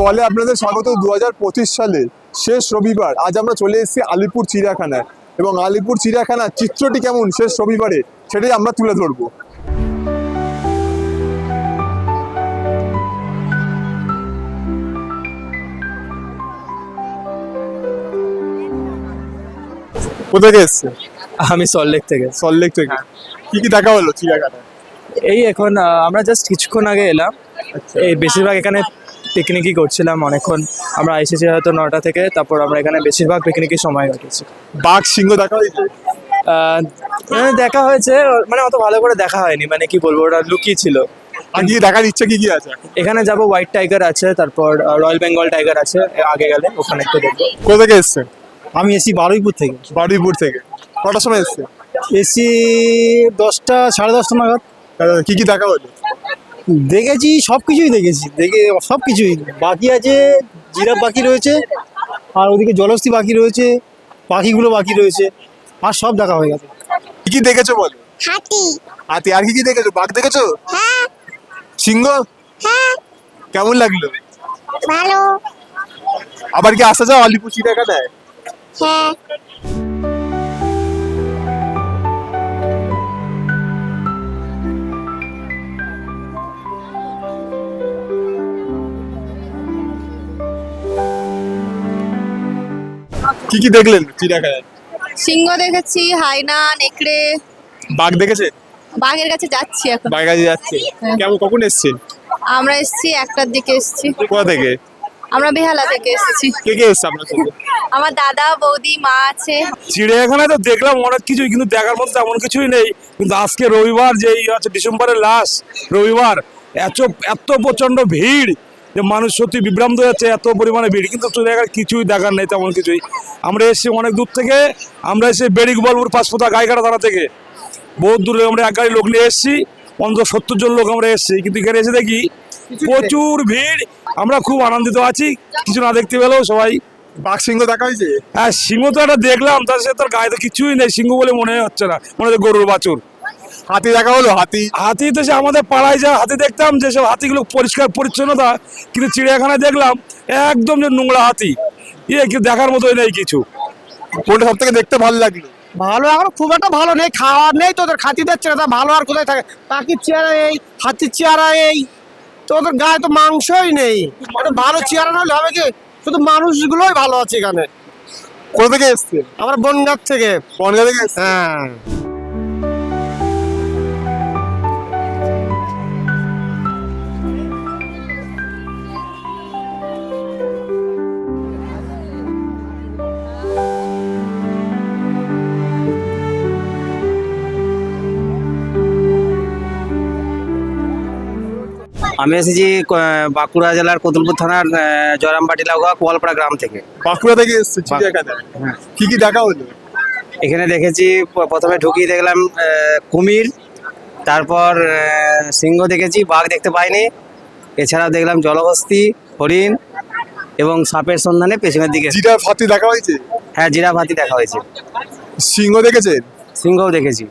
বলে আপনাদের স্বাগত দু হাজার পঁচিশ সালে শেষ রবিবার। আজ আমরা চলে এসেছি আলিপুর চিড়িয়াখানায়। এবং আলিপুর চিড়িয়াখানার চিত্রটি কেমন শেষ রবিবারে সেটাই আমরা তুলে ধরবো। কোথা থেকে এসছে আমি সল্টলেক থেকে। সল্টলেক থেকে। কি কি দেখা হলো চিড়িয়াখানায়? এই এখন আহ, আমরা জাস্ট কিছুক্ষণ আগে এলাম। এই বেশিরভাগ এখানে পিকনিকই করছিলাম অনেকক্ষণ। আমরা এসেছি হয়তো নটা থেকে তারপর আমরা এখানে বেশিরভাগ পিকনিকের সময় কাটিয়েছি। বাঘ সিংহ দেখা হয়েছে মানে দেখা হয়েছে মানে অত ভালো করে দেখা হয়নি মানে কি বলব ওটা লুকিয়ে ছিল। কি দেখার ইচ্ছা কি কি আছে? এখানে যাব হোয়াইট টাইগার আছে তারপর রয়্যাল বেঙ্গল টাইগার আছে আগে গেলে ওখানে একটু দেখব। কোথা থেকে এসছে আমি এসি বারুইপুর থেকে। বারুইপুর থেকে। কটার সময় এসছে এসি দশটা সাড়ে দশটা নাগাদ। কি কি দেখা হলো? দেখেছি সব কিছুই দেখেছি। দেখে সব কিছুই বাকি আছে জিরাফ বাকি রয়েছে আর ওদিকে জলস্থি বাকি রয়েছে পাখিগুলো বাকি রয়েছে আর সব দেখা হয়ে গেছে। কি কি দেখেছ বলো? হাতি। হাতি আর কি কি দেখেছ? বাঘ দেখেছ? হ্যাঁ। সিংহ? হ্যাঁ। কেমন লাগল? ভালো। আবার কি আসা যাও আলিপুর চিড়িয়াখানায় হ্যাঁ। কি কি দেখলেন? চিড়িয়াখানায় সিংহ দেখেছি হাইনা নেকড়ে। বাঘ দেখেছে? বাঘের কাছে যাচ্ছি এখন। বাঘের কাছে যাচ্ছে। কেমন কখন এসছেন? আমরা এসেছি একটার দিকে এসেছি। কোথা থেকে? আমরা বেহালা থেকে এসেছি। কে কে এসছে আপনার সাথে? আমার দাদা বৌদি মা আছে। চিড়িয়াখানায় তো দেখলাম অনেক কিছুই কিন্তু দেখার মতো তেমন কিছুই নেই। কিন্তু আজকে রবিবার যেই আছে ডিসেম্বরের লাস্ট রবিবার এত এত প্রচণ্ড ভিড়। যে মানুষ সত্যি বিভ্রান্ত হয়ে যাচ্ছে এত পরিমাণে ভিড়। কিন্তু চিড়িয়াখানায় কিছুই দেখার নেই তেমন কিছুই। আমরা এসেছি অনেক দূর থেকে। আমরা এসে বেড়িক বলপুর পাঁচপোতা গাইঘাটা থানা থেকে। বহুত দূরে আমরা এক গাড়ি লোক নিয়ে এসেছি। অন্তত সত্তর জন লোক আমরা এসেছি। কিন্তু এখানে এসে দেখি প্রচুর ভিড়। আমরা খুব আনন্দিত আছি। কিছু না দেখতে পেলেও সবাই। বাঘ সিংহ দেখা হয়েছে? হ্যাঁ সিংহ তো একটা দেখলাম তার সাথে তোর গায়ে তো কিছুই নেই। সিংহ বলে মনে হচ্ছে না। মনে হচ্ছে গরুর বাছুর। হাতি দেখা হলো হাতি। হাতি তো সে আমাদের পাড়ায় যা হাতি দেখতাম যেসব হাতিগুলো পরিষ্কার পরিচ্ছন্নতা কিন্তু চিড়িয়াখানায় দেখলাম একদম যে নোংরা হাতি। ইয়ে কি দেখার মতোই নেই কিছু। কোনটা সব থেকে দেখতে ভালো লাগল? ভালো এখন খুব একটা ভালো নেই খাওয়ার নেই তোদের খাতিদের না ভালো আর কোথায় থাকে? পাখির চেহারা এই হাতির চেহারা এই তোদের গায়ে তো মাংসই নেই। ভালো চেহারা না হলে হবে কি? শুধু মানুষগুলোই ভালো আছে এখানে। কোথা থেকে এসছে? আমার বনগাঁ থেকে। বনগা থেকে হ্যাঁ। আমি এসেছি বাঁকুড়া জেলার কতুলপুর থানার জয়রামবাটি লাগোয়া কোয়ালপাড়া গ্রাম থেকে। বাঁকুড়া থেকে এসছে চিড়িয়াখানায় কি কি দেখা হলো? এখানে দেখেছি প্রথমে ঢুকিয়ে দেখলাম কুমির তারপর সিংহ দেখেছি বাঘ দেখতে পাইনি। এছাড়াও দেখলাম জলহস্তি হরিণ এবং সাপের সন্ধানে পেছনের দিকে। জিরাফ হাতি দেখা হয়েছে? হ্যাঁ জিরাফ হাতি দেখা হয়েছে। সিংহ দেখেছে সিংহও দেখেছি।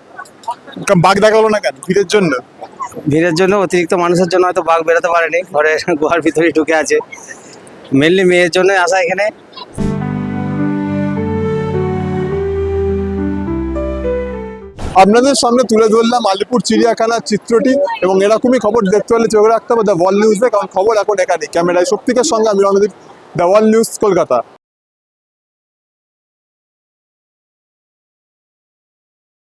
বাঘ দেখা হলো না কেন ভিড়ের জন্য? ভিড়ের জন্য, অতিরিক্ত মানুষের জন্য হয়তো বাঘ বেরোতে পারেনি। ঘরে গুহার ভিতরে ঢুকে আছে। মেনলি মেয়ের জন্য আসা এখানে। আপনাদের সামনে তুলে ধরলাম আলিপুর চিড়িয়াখানার চিত্রটি এবং এরকমই খবর দেখতে হলে চোখে রাখতে হবে দ্য ওয়ার্ল্ড নিউজে কারণ খবর এখন এখানে ক্যামেরায় শক্তিকের সঙ্গে আমি Randeep the world news Kolkata.